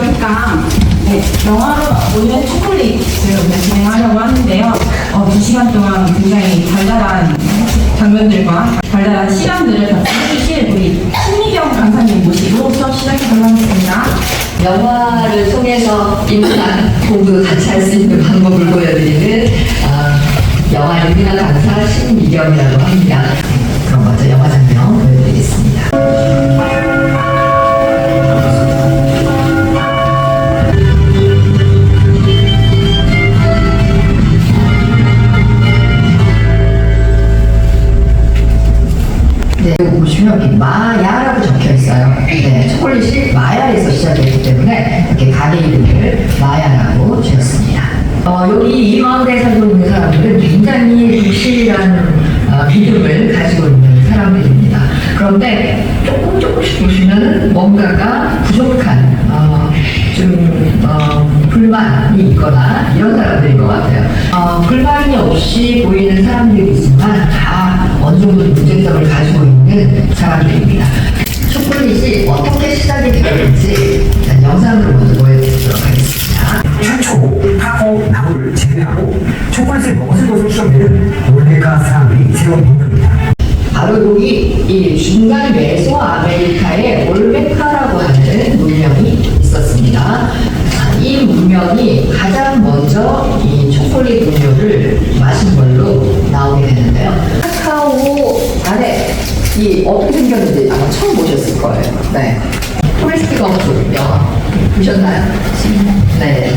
7월 미디어 특강 네, 영화로 오늘 초콜릿을 오늘 진행하려고 하는데요. 어, 2시간 동안 굉장히 달달한 장면들과 달달한 시간들을 같이 해주실 우리 신미경 강사님 모시고 수업 시작해보도록 하겠습니다. 영화를 통해서 인문학 공부 같이 할 수 있는 방법을 보여드리는 어, 영화 인문학 강사 신미경이라고 합니다. 네, 보시면 마야라고 적혀 있어요. 네, 초콜릿이 마야에서 시작했기 때문에 이렇게 가게 이름을 마야라고 지었습니다. 어, 여기 이 마을에 살고 있는 사람들은 굉장히 부실한 어, 믿음을 가지고 있는 사람들입니다. 그런데 조금 조금씩 보시면 뭔가가 부족한 어, 좀 어, 불만이 있거나 이런 사람들인 것 같아요. 어, 불만이 없이 보이는 사람들이지만 다 어느 정도 문제점을 가지고 있는 사람들입니다. 초콜릿이 어떻게 시작이 되었는지 영상으로 먼저 보여드리도록 하겠습니다. 최초 카카오 나무를 재배하고 초콜릿을 먹었을 것을 시험되는 올메카 사람들이 세운 문명입니다. 바로 여기 이 중간 메소 아메리카에 올메카라고 하는 문명이 있었습니다. 자, 이 문명이 가장 먼저 이 초콜릿 음료를 마신 걸로 나오게 되는데요. 이 어떻게 생겼는지 아마 처음 보셨을 거예요. 네. 포레스트 검프 영화 보셨나요? 네.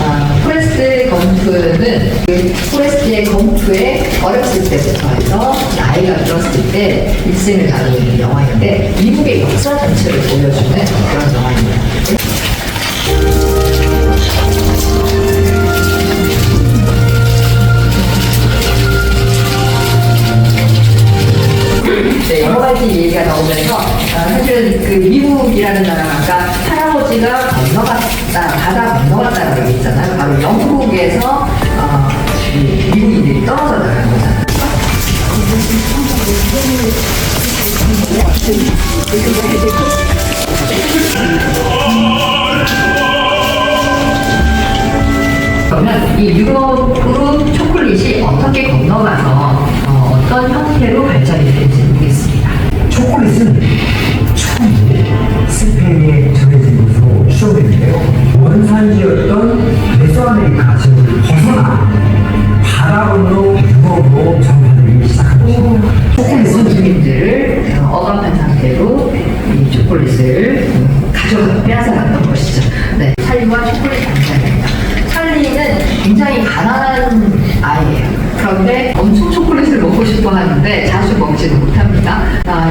아, 포레스트 검프는 그 포레스트의 검프에 어렸을 때부터 해서 나이가 들었을 때 일생을 다루고 있는 영화인데 미국의 역사 전체를 보여주는 그런 영화 가지 얘기가 나오면서 어, 사실은 그 미국이라는 나라가 할아버지가 건너갔다, 바다 건너갔다라고 얘기했잖아요. 바로 영국에서 어, 이 미국인들이 떨어져 나간 거잖아요. 그러면 이 유럽으로 초콜릿이 어떻게 건너가서 어, 떤 형태로 발전이 되는지. 처음으로 스페인에 전해진 것으로 추정되는데요. 원산지였던 메소아메리카 지역을 벗어나 바다 건너 유럽으로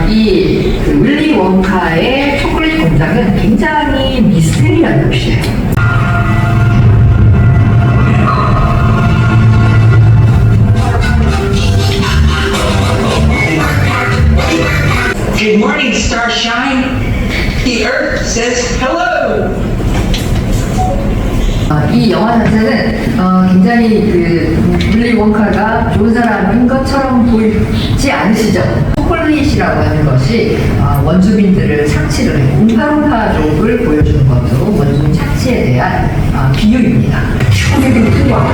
이 그 윌리 원카의 초콜릿 공장은 굉장히 미스테리한 곳이에요. Good morning, starshine. The earth says hello. 어, 이 영화 자체는 어, 굉장히 그 윌리 원카가 좋은 사람인 것처럼 보이지 않으시죠? 초콜릿이라고 하는 것이 어, 원주민들을 착취를 해 움파움파족을 보여주는 것도 원주민 착취에 대한 어, 비유입니다. 세계적인 특화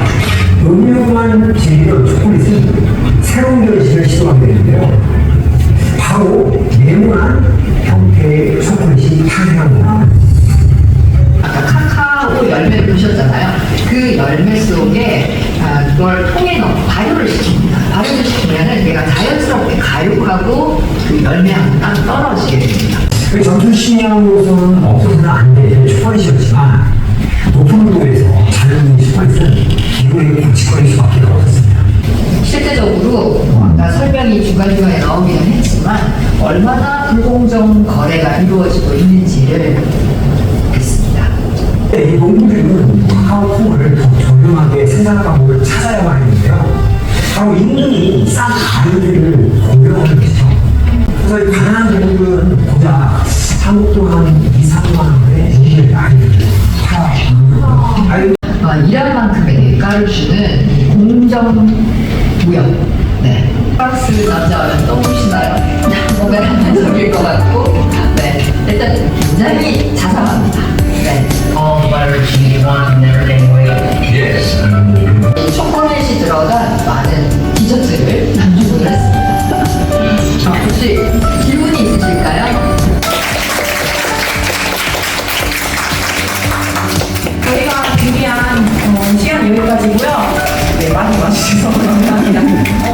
음료만 즐기던 초콜릿은 새로운 변신을 시도하게 되는데요. 바로 네모난 형태의 초콜릿이 하고 그 열매하고 딱 떨어지게 됩니다. 그 전투 식량으로서는 없어서는 안될 초콜릿이었지만 높은 온도에서 자연인 초콜릿은 기후의 고치거릴 수밖에 없었습니다. 실제적으로 아까 설명이 중간중간에 나오기는 했지만 얼마나 불공정 거래가 이루어지고 있는지를 보겠습니다. 이 농부들은 카카오 콩을 더 저렴하게 생산하는 방법을 찾아야만 했는데요. 바로 이미 싼 가격을 올려놓겠죠. 그래서 가난한 대부분 보자 한국도 한 2, 3만 원에 우리의 아이들을 다 아이들 일한 만큼의 가를 주는 공정 무역 네. 프랑스 남자면 너무 신나요. 뭔가 한적일 것 같고 네. 일단 굉장히 자상합니다. 네. All letters you want in everything way. Yes. 頑張って頑張って。